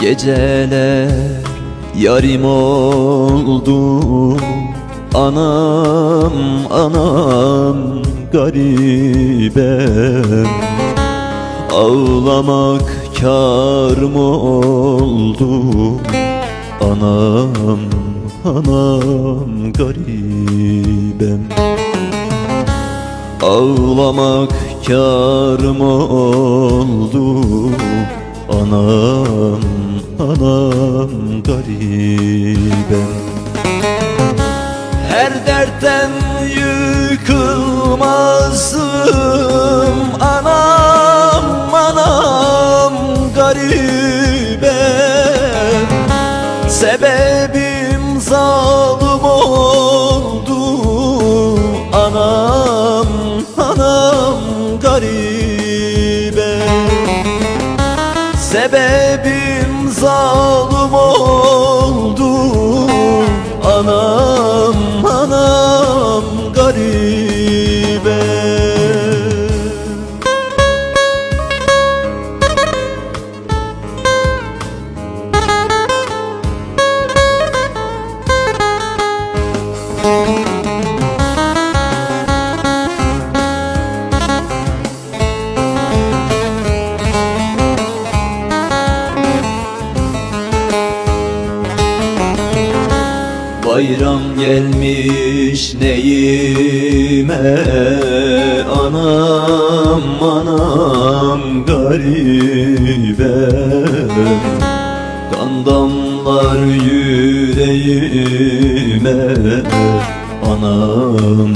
Geceler yarim oldu. Anam anam garibem. Ağlamak kar mı oldu? Anam anam garibem. Ağlamak kar mı oldu? Anam anam garibem Her dertten yıkılmazdım Anam anam garibem Sebebim zalim oldu. Anam anam garibem Sebebim zalim oldu Bayram gelmiş neyime? Anam anam garibe. Kan damlar yüreğime. Anam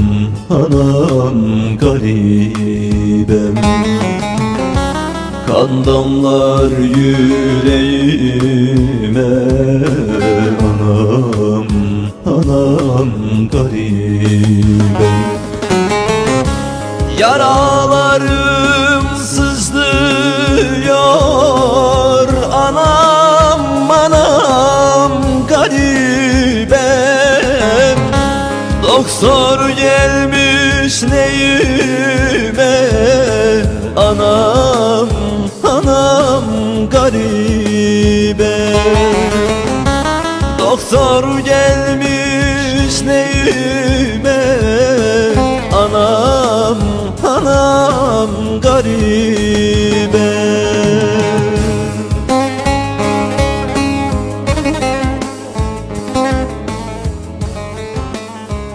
anam garibem. Kan damlar yüreğime anam garibim Yaralarım sızlıyor. Anam, anam garibim Doktor gelmiş neyime? Anam, anam yüzüme Anam, anam garibe.